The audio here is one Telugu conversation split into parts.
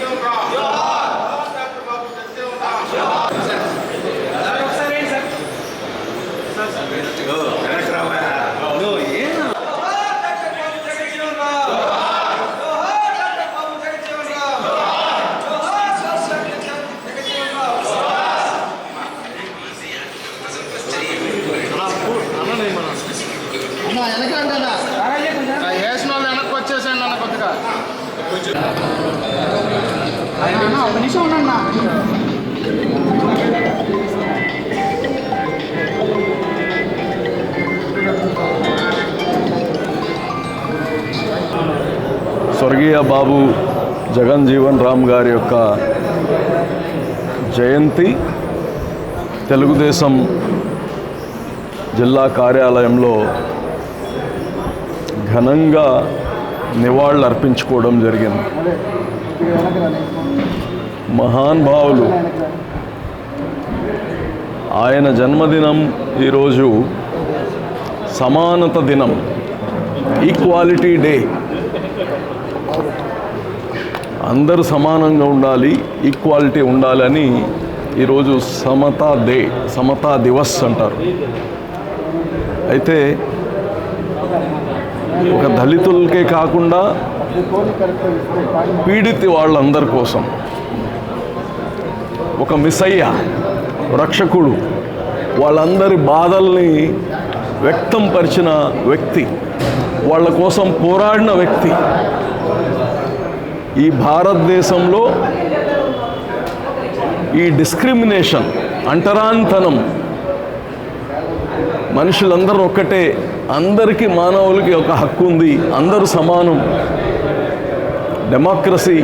Yo, bro. Yo. ఒక నిమిషం స్వర్గీయ బాబు జగన్ జీవన్ రామ్ గారి యొక్క జయంతి తెలుగుదేశం జిల్లా కార్యాలయంలో ఘనంగా నివాళులు అర్పించుకోవడం జరిగింది. మహానుభావులు ఆయన జన్మదినం ఈరోజు సమానత దినం. ఈక్వాలిటీ డే అందరూ సమానంగా ఉండాలి ఈక్వాలిటీ ఉండాలని ఈరోజు సమతా డే సమతా దివస్ అంటారు. అయితే ఒక దళితులకే కాకుండా పీడిత వాళ్ళందరి కోసం. ఒక మిసయ్య రక్షకుడు వాళ్ళందరి బాధల్ని వ్యక్తం పరిచిన వ్యక్తి వాళ్ళ కోసం పోరాడిన వ్యక్తి. ఈ భారతదేశంలో ఈ డిస్క్రిమినేషన్ అంటరాంతనం మనుషులందరూ ఒక్కటే. అందరికీ మానవులకి ఒక హక్కు ఉంది. అందరూ సమానం. డెమోక్రసీ.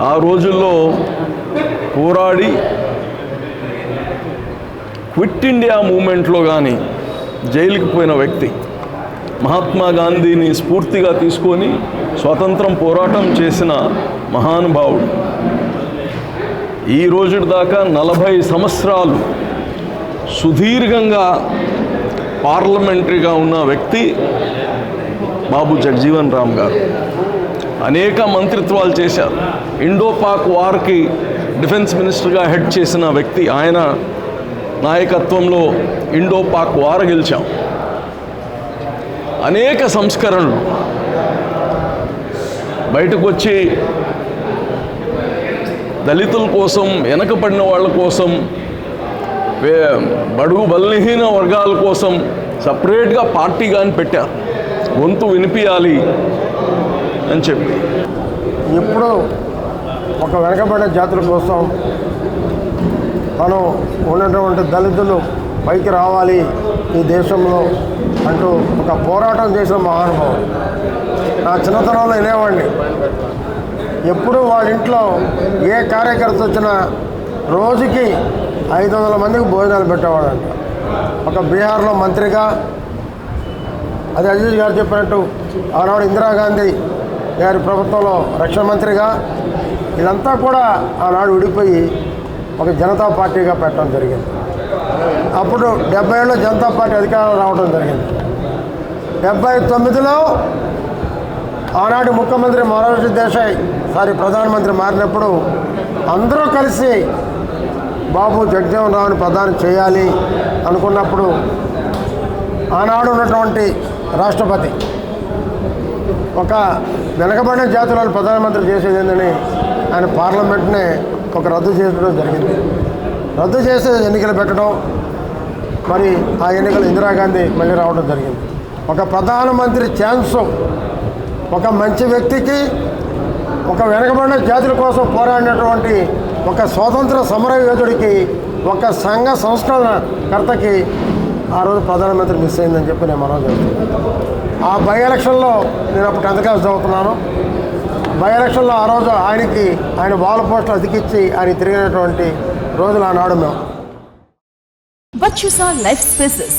ఆ రోజుల్లో పోరాడి క్విట్ ఇండియా మూమెంట్లో కానీ జైలుకి పోయిన వ్యక్తి మహాత్మా గాంధీని స్ఫూర్తిగా తీసుకొని స్వాతంత్రం పోరాటం చేసిన మహానుభావుడు. ఈ రోజు దాకా నలభై సంవత్సరాలు సుదీర్ఘంగా పార్లమెంటరీగా ఉన్న వ్యక్తి బాబు జగజీవన్ రామ్ గారు. అనేక మంత్రిత్వాలు చేశారు. ఇండో పాక్ వార్కి డిఫెన్స్ మినిస్టర్గా హెడ్ చేసిన వ్యక్తి ఆయన నాయకత్వంలో ఇండో పాక్ వార్ గెలిచాం. అనేక సంస్కరణలు బయటకు వచ్చి దళితుల కోసం వెనకబడిన వాళ్ళ కోసం బడుగు బలహీన వర్గాల కోసం సపరేట్గా పార్టీ కానీ పెట్టారు గొంతు వినిపించాలి అని చెప్పి. ఎప్పుడు ఒక వెనకబడే జాతుల కోసం మనం ఉన్నటువంటి దళితులు పైకి రావాలి ఈ దేశంలో అంటూ ఒక పోరాటం చేసిన మహానుభావుడు. నా చిన్నతనంలో వినేవాడిని. ఎప్పుడు వాళ్ళ ఇంట్లో ఏ కార్యకర్త వచ్చినా రోజుకి ఐదు వందల మందికి భోజనాలు పెట్టేవాడంట ఒక బీహార్లో మంత్రిగా అది అజీజ్ గారు చెప్పినట్టు ఆనాడు ఇందిరాగాంధీ గారి ప్రభుత్వంలో రక్షణ మంత్రిగా ఇదంతా కూడా ఆనాడు విడిపోయి ఒక జనతా పార్టీగా పెట్టడం జరిగింది. అప్పుడు డెబ్బై ఏళ్ళలో జనతా పార్టీ అధికారం రావడం జరిగింది. డెబ్బై తొమ్మిదిలో ఆనాటి ముఖ్యమంత్రి మొరార్జీ దేశాయ్ సారీ ప్రధానమంత్రి మారినప్పుడు అందరూ కలిసి బాబు జగజీవన్ రావుని ప్రధాని చేయాలి అనుకున్నప్పుడు ఆనాడు ఉన్నటువంటి రాష్ట్రపతి ఒక వెనకబడిన జాతులను ప్రధానమంత్రి చేసేది ఏంటని ఆయన పార్లమెంట్నే ఒక రద్దు చేయడం జరిగింది. రద్దు చేసి ఎన్నికలు పెట్టడం మరి ఆ ఎన్నికలు ఇందిరాగాంధీ మళ్ళీ రావడం జరిగింది. ఒక ప్రధానమంత్రి ఛాన్స్ ఒక మంచి వ్యక్తికి ఒక వెనకబడిన జాతుల కోసం పోరాడినటువంటి ఒక స్వాతంత్ర సమర యోధుడికి ఒక సంఘ సంస్కరణకర్తకి ఆ రోజు ప్రధానమంత్రి మిస్ అయిందని చెప్పి నేను మనం ఆ బై ఎలక్షన్లో నేను అప్పుడు టెన్త్ క్లాస్ చదువుతున్నాను. బై ఎలక్షన్లో ఆ రోజు ఆయనకి ఆయన వాల్ పోస్టులు అతికిచ్చి ఆయన తిరిగినటువంటి రోజులు ఆనాడు మేము. Virtusa life spaces